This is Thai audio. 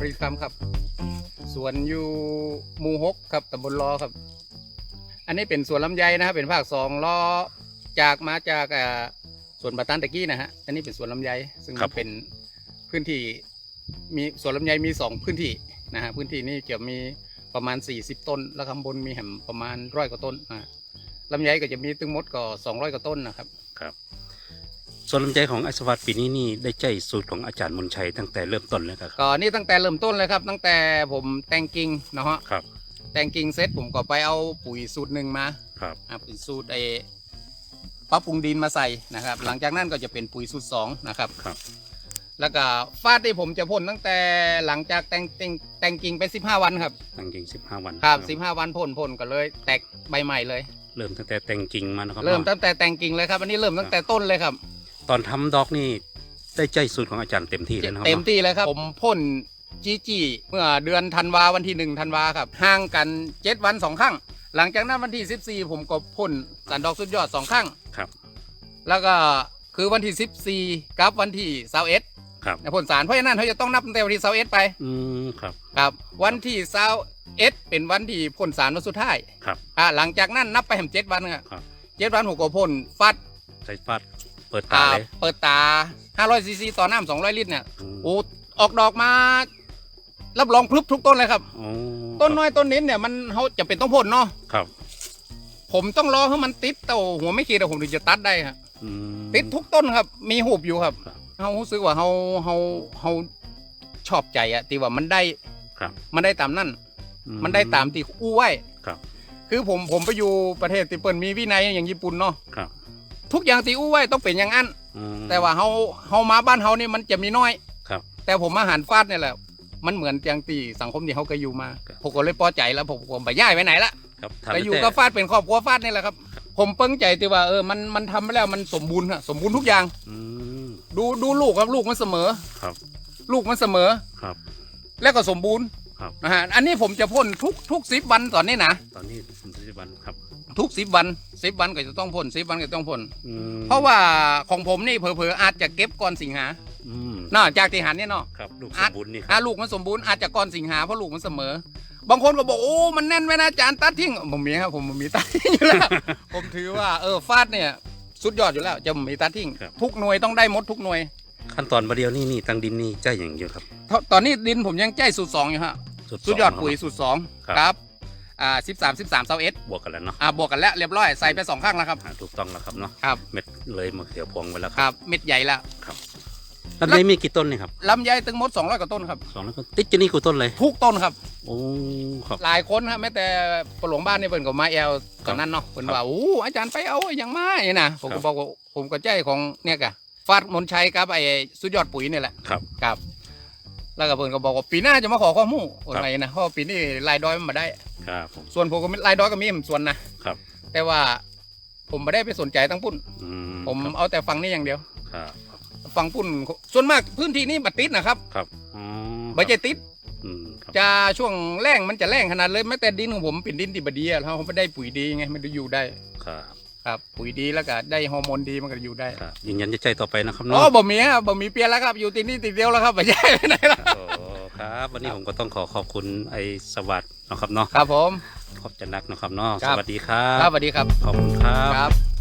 ดริคำครับ สวนอยู่หมู่หกครับตำบลล้อครับ อันนี้เป็นสวนลำไยนะครับเป็นภาคสองล้อจากมาจากอ่าสวนปะตันตะกี้นะฮะอันนี้เป็นสวนลำไยซึ่งครับผมเป็นพื้นที่มีสวนลำไยมีสองพื้นที่นะฮะพื้นที่นี้จะมีประมาณ 40 ต้น แล้วข้างบนมีแหมประมาณร้อยกว่าต้นนะฮะลำไยก็จะมีตึงมดก็200กว่าต้นนะครับ ครับ ส่วนลำไยของไอสวัสดิ์ปีนี้นี่ได้ใจสูตรของอาจารย์มนชัยตั้งแต่เริ่มต้นเลยครับก็นี่ตั้งแต่เริ่มต้นเลยครับ ตั้งแต่ผมแต่งกิ่งเนาะฮะครับ แต่งกิ่งเสร็จผมก็ไปเอาปุ๋ยสูตรหนึ่งมาครับอะเป็นสูตรไอ้ปรับปรุงดินมาใส่นะครับ หลังจากนั้นก็จะเป็นปุ๋ยสูตรสองนะครับครับแล้วก็ฟาดที่ผมจะพ่นตั้งแต่หลังจากแต่งแต่งแต่งกิ่งไป 15 วันครับตั้งกิ่งสิบห้าวันครับ15 วันพ่นพ่นก็เลย แตกใบใหม่เลย เริ่มตั้งแต่แต่งกิ่งมานะครับเริ่มนาะตั้งแต่แต่งกิ่งเลยครับอันนี้เริ่มตั้งแต่ต้นเลยครับ ตอนทำดอกนี่ได้ใจสูตรของอาจารย์เต็มที่เลยนะครับเต็มนาะที่เลยครับ ผมพ่นจีจีเมื่อเดือนธันวาวันที่หนึ่งธันวาครับห่างกันเจ็ดวันสองครั้ง หลังจากนั้นวันที่สิบสี่ผมก็พ่นสันดอกสุดยอดสองครั้งครับ แล้วก็คือวันที่สิบสี่กับวันที่เสาเอ็ดครับพ่นสารเพราะฉะนั้นเขาจะต้องนับตั้งแต่วันที่เสาเอ็ดไป อืมครับครับ วันที่เสาเอ็ดเป็นวันที่พ่นสารวันสุดท้ายครับอ่าหลังจากนั้นนับไปแหมเจ็ดวันครับครับเจ็ดวันผมก็พ่นฟัดใส่ฟาด เปิดตาอ่าเลย เปิดตา 500ซีซีต่อน้ำ200 ลิตรเนี่ยมโอ้ออกดอกมา รับรองพลึบทุกต้นเลยครับ อ๋อต้นน้อยต้นนิดเนี่ยมันเขาจะเป็นต้องพ่นเนาะครับผมต้องรอให้มันติดเต่าหัวไม่ขีดอะผมถึงจะตัดได้ครับอืม ติดทุกต้นครับ มีหูบอยู่ครับครับเขารู้สึกว่าเขาเขาเขาชอบใจอะที่ว่ามันได้ครับ มันได้ตามนั่น อื มันได้ตามที่อู้ไว้ครับ คือผมผมไปอยู่ประเทศที่เปิลมีวินัยอย่างญี่ปุ่นเนาะครับ ทุกอย่างที่อู้ไว้ต้องเป็นอย่างนั้นอืม แต่ว่าเขาเขามาบ้านเขานี่มันจะมีน้อยครับ แต่ผมมาหารฟาดเนี่ยแหละมันเหมือนอย่างตีสังคมที่เขาเคยอยู่มาครับผมก็เลยพอใจแล้วผมผมไปย้ายไปไหนละ ครับไปอยู่แต่กับฟาดเป็นครอบครัวฟาดนี่แหละครับ ผมเปิ้งใจที่ว่าเออมันมันทำไปแล้วมันสมบูรณ์ฮะสมบูรณ์ทุกอย่าง อืม ดูดูลูกครับลูกมันเสมอครับ ลูกมันเสมอ ครับ แล้วก็สมบูรณ์ ครับ นะฮะอันนี้ผมจะพ่นทุกทุกสิบวันตอนนี้นะตอนนี้คุณปัจจุบันครับ ทุกสิบวันสิบวันก็จะต้องพ่นสิบวันก็จะต้องพ่นอืมเพราะว่าของผมนี่เผลอๆอาจจะเก็บก่อนสิงหาอืมเนาะจากที่หันเนี่ยเนาะ ครับลูกสอะมบูรณ์นี่คอะรับ ลูกมันสมบูรณ์อาจจะก่อนสิงหาเพราะลูกมันเสมอ บางคนก็บอกโอ้มันแน่นไว้นะอาจารย์ตัดทิ้งผมมีครับผมมีตัดทิ้งอยู่แล้ว ผมถือว่าเออฟาดเนี่ย สุดยอดอยู่แล้วจะมีตัดทิ้งครับ ทุกหน่วยต้องได้หมดทุกหน่วย ขั้นตอนประเดียวนี่นี่ตั้งดินนี่ใจอย่างเดียวครับเพราะตอนนี้ดินผมยังใจสูตรสองอยู่ฮะสุดยอดปุ๋ยสูตรสองครับ ครับอ่าสิบสามสิบสามเซาเอสบวกกันแล้วเนาะอ่าบวกกันแล้วเรียบร้อยใส่ไปสองข้างแล้วครับ อ่าถูกต้องแล้วครับเนาะครับ เม็ดเลยมาเขียวพวงไปแล้วคครับรับเม็ดใหญ่แล้วลำไยมีกี่ต้นเนี่ยครับลำไยตึงมดสองร้อยกว่าต้นครับ สองแล้วก็ติดจะนี่กี่ต้นเลย ทุกต้นครับ โอ้ครับ หลายคนฮะแม้แต่ปหลวงบ้านนี่เพิ่นก็มาแอลตอนนั้นเนาะเพิ่นว่าโอ้อาจารย์ไปเอาอย่างมาอย่างนะผมครัก็บ บอกว่าผมก็ใจของเนี่ยกะ ฟาดมนชัยกับไอ้สุดยอดปุ๋ยนี่แหละครับ ครับ แล้วก็เพิ่นก็บอกว่าปีหน้าจะมาขอข้อมูลครับอะไรนะเพราะว่าปีนี้รายดอยมันมาได้ ครับผมส่วนผมก็มีรายดอยก็มีส่วนนะครับ แต่ว่าผมไม่ได้ไปสนใจตั้งปุ้นอืผมครับเอาแต่ฟังนี่อย่างเดียว ครับครับฟังปุ้นส่วนมากพื้นที่นี้บัดติดนะครับครับอ๋อไม่ใช่ติด อืมครับจะช่วงแรงมันจะแรงขนาดเลยแม้แต่ดินของผมเป็นดินที่บดีอะแล้วเขาไม่ได้ปุ๋ยดีไงมันจะอยู่ได้ ครับ ครับปุ๋ยดีแล้วก็ได้ฮอร์โมนดีมันก็อยู่ได้ครับยืนยันจะใจต่อไปนะครับอ๋อเนาะบ่มีครับบ่มีเปลี่ยนแล้วครับอยู่ที่นี่ติดเดียวแล้วครับไม่ใช่ไปไหนแล้วโอ้ครับ วันนี้ผมก็ต้องขอขอบคุณไอ้สวัสดิ์นะครับเนาะครับผม ขอบจันนักนะครับเนาะครับสวัสดีครับ ครับสวัสดีครับ ขอบคุณครับ ครับ